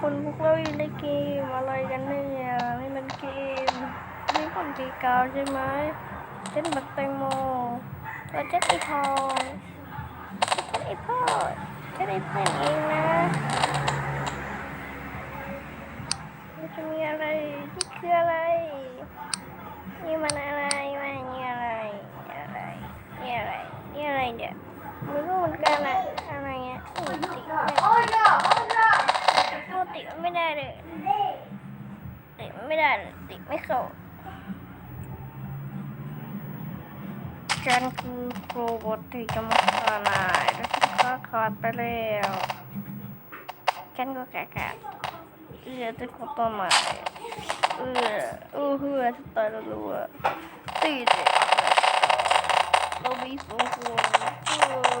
คนพวกเราอยู่ในเกมอะไรกันเนี่ยนี่มันเกมนี่คนตีกาวใช่ไหมเช่นบักแตงโมเราจะไอทองฉันไอพ่อฉันไอเพื่อนเองนะมันจะมีอะไรนี่คืออะไรนี่มันอะไรวะนี่อะไรนี่อะไรนี่อะไรนี่อะไรเนี่ยไม่รู้เหมือนกันอะอะไรเงี้ย ติไม่ได้พูดติไม่ได้เลยติไม่ได้เลยติไม่เข้าฉันคือโรบอทที่จะมาฆ่านายแล้วฉันก็ขาดไปแล้วฉันก็แก่ๆเอือจะขอตัวใหม่เออเออเฮือจะตายแล้วรู้ว่าตีเด็กเรามีสองคนเออ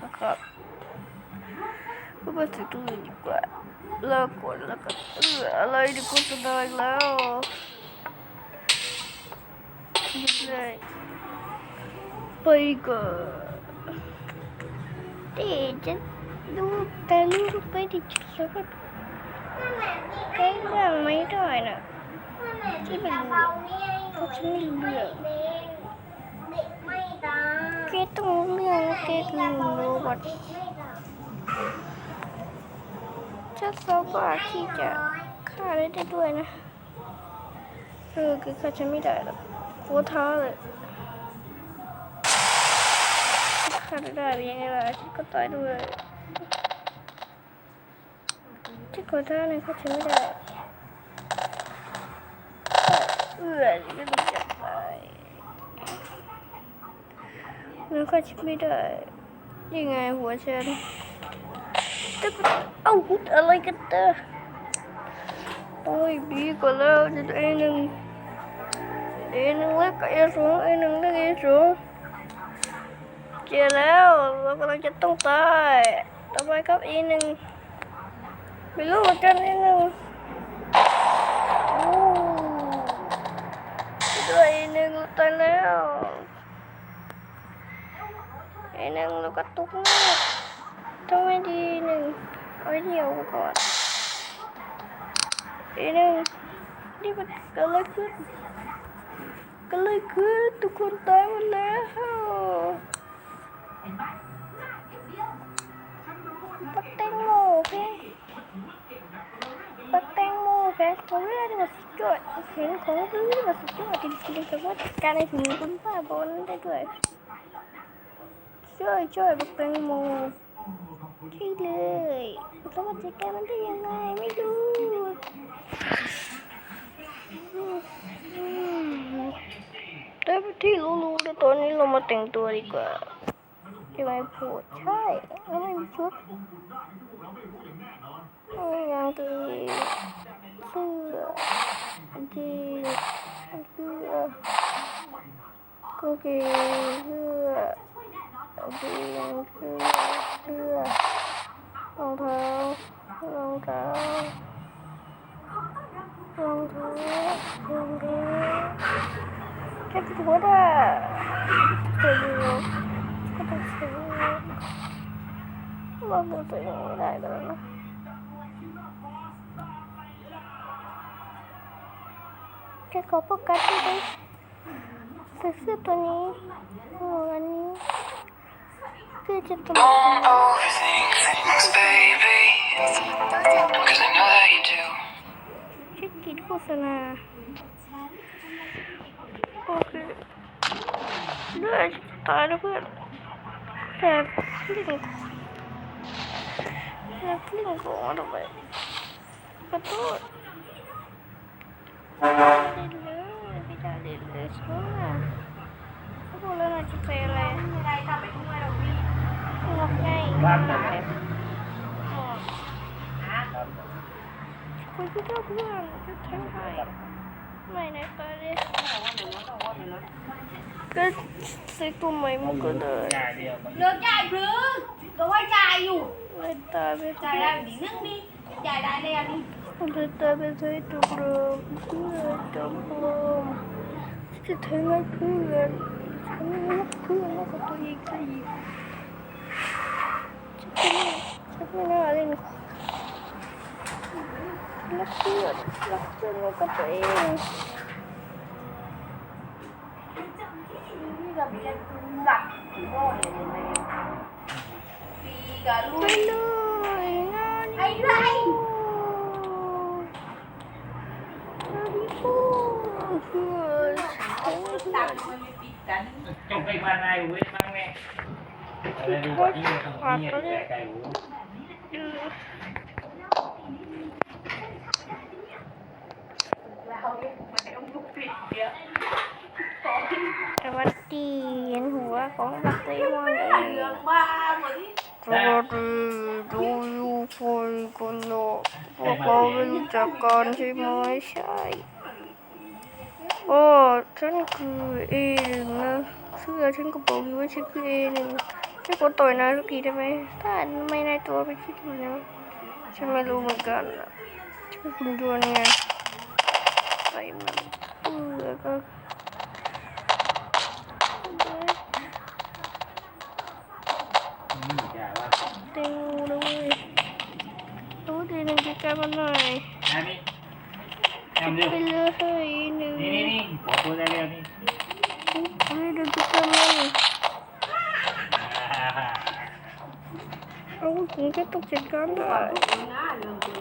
อื้อมาดิครับครับเพื่อนมาถึงตรงนี้ดีกว่าเลิกก่อนแล้วก็เอื้ออะไรดีกว่าจะได้แล้วหยุดเลยไปก่อนเดี๋ยวจะดูแต่ลูกไปดิจิทัลใกล้เรื่องไม่ได้น่ะที่เป็นเขาฉันไม่รู้เรื่องแก ต้องเรื่องแกคือโรบอทฉันสามารถที่จะฆ่าได้ด้วยนะเออคือฆ่าฉันไม่ได้หรอกโคตรท้าเลยฆ่าได้ยังไงล่ะฉันก็ตายด้วยที่โคตรท้าเลยฆ่าฉันไม่ได้เออนี่ไม่รู้จักไป มันก็ชิดไม่ได้ยังไงหัวฉันแต่ก็เอ้าหุดอะไรกันเตอโอ้ยบีก็แล้วจะเอหนึ่งเอหนึ่งเล็กกับเอสองเอหนึ่งเล็กเอสองเจอแล้วเรากำลังจะต้องตายต่อไปครับเอหนึ่งไม่รู้เหมือนกันเอหนึ่งโอ้ด้วยหนึ่งตายแล้ว ไอ้หนึ่งเราก็ตุกมากต้องไม่ดีหนึ่งเอาเดียวก่อนไอ้หนึ่งนี่มันกิดอะไรขึ้นก็เลยขึ้นทุกคนตายหมดแล้วปักแตงโมเพปักแตงโมเพของเรื่องมันสุดยอดเห็นของเรื่องนี่มันสุดยอดจริงๆแต่ว่าการในถึงคุณป้าบอลได้ด้วย ช่วยช่วยปักแตงโมใช่เลยแล้วมันจัดการมันได้ยังไงไม่รู้แต่ที่รู้ๆแต่ตอนนี้เรามาแต่งตัวดีกว่าใช่ไหมพูดใช่แล้วไม่มีชุด yang di dua di dua kaki dua di yang dua dua rong thao rong thao เอาดูรองเสื้อเสื้อรองเท้ารองเท้ารองเท้ารองเท้าแค่ตัวเด่ะเสื้อดูก็ต้องเสื้อเราดูตัวเงไม่ได้แล้วนะแค่ขอโฟกัสที่เสื้อตัวนี้อันนี้ ตรง Don't overthink things, baby. Cause I know that you do. ชิดกินโฆษณาโอเคเลือดตายแล้วเพื่อนแต่พลิ่งแต่พลิ่งโกงทำไมขอโทษไม่ได้เลยไม่ได้เลยใช่ไหมเขาบอกแล้วนะจะไป อะไรหลอกไงบ้านไหนอ๋อครับคนที่ชอบเพื่อนจะแทงให้ไม่ในตอนนี้ก็ซื้อตัวใหม่มันก็ได้จ่ายเดียวมันเลิกจ่ายพรื้ก็ว่าจ่ายอยู่ไม่ตายไปจ่ายได้ดีนึงนี่จ่ายได้แล้วนี่มันจะตายไปใช้ตัวเดิมเพื่อจำปลอมจะแทงให้เพื่อนฉันรักเพื่ อนมากกว่าตัวเองซะอีกฉั นไม่น่าเล่นรักเพื่อนรักเพื่อนมากกว่าตัวเองนี่ก็มีหลักพ่อเห็นไหมปีกับลูไปกเลยงานไอ้ไรตักมันไม่ปิดกันจงไปบ้านนายเว้ยมั้งแม่อะไรดูว่าที่มันต้องมีแต่ไก่หูเราเนี่ยมันต้องยุบปิดเยอะสวัสดีเห็นหัวของบักเลมอนเอเรื่องงบ้าสวัสดีดูยูฟอยกันเนาะพวกเราไม่รู้จักกันใช่ไหมใช่โอ้ฉันคือเอหนึ่งนะเสื้อฉันก็บอกอยู่ว่าฉันคือเอหนึ่ง ฉันขอต่อยนายสักทีได้ไหมถ้าไม่นายตัวไปคิดดูนะฉันไม่รู้เหมือนกันนะฉันคุณดวนไงใส่มันเสื้อก็นี่จ่าว่าเต็งเลยรู้ดีหนึ่งจะกลายมาหน่อยอันนี้ทำเร็วไปเลยหนึ่งนี่นี่นี่ขอตัวได้เร็วนี่เฮ้ยเดินจะกลายมา เอาผมก็ต้องจัดการได้หน้าเรื่องตั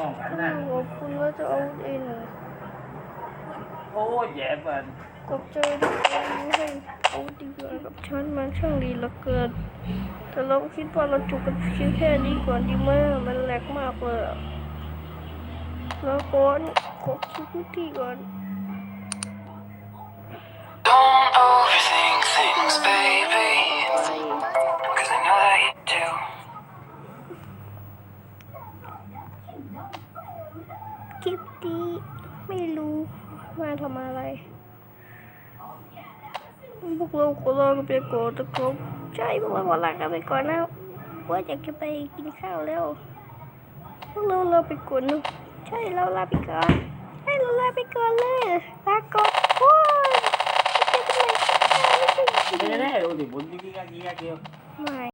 วตัวทุกคนตัวตีหัวฉันเองอาจารย์วัฒเวลาจะกัดเลยจะตายเออตายลองกันนะขอบคุณว่าจะเอาเองโอ้ยแย่เปินกบเจอดีให้เอาดีกว่ากับฉันมันช่างดีเหลือเกิน แต่เราคิดว่าเราจบกันเพียงแค่นี้ก่อนดีไหมมันแหลกมากเลยแล้วก่อนขอคิดพื้นที่ก่อน Don't overthink things, baby. ไป Cause I know that you do. คลิปนี้ไม่รู้ มาทำอะไร พวกเราขอลากันไปก่อนนะครับใช่พวกเราขอลากันไปก่อนนะว่าอยากจะไปกินข้าวแล้ว พวกเราลาไปก่อนนะใช่เราลาไปก่อนใช่เราลาไปก่อนเลยลาก่อนโอ้ยไม่ใช่ทำไมไม่ใช่เด้เด้ดูดิบุญยิ่งยิ่งยิ่งเดียวไม่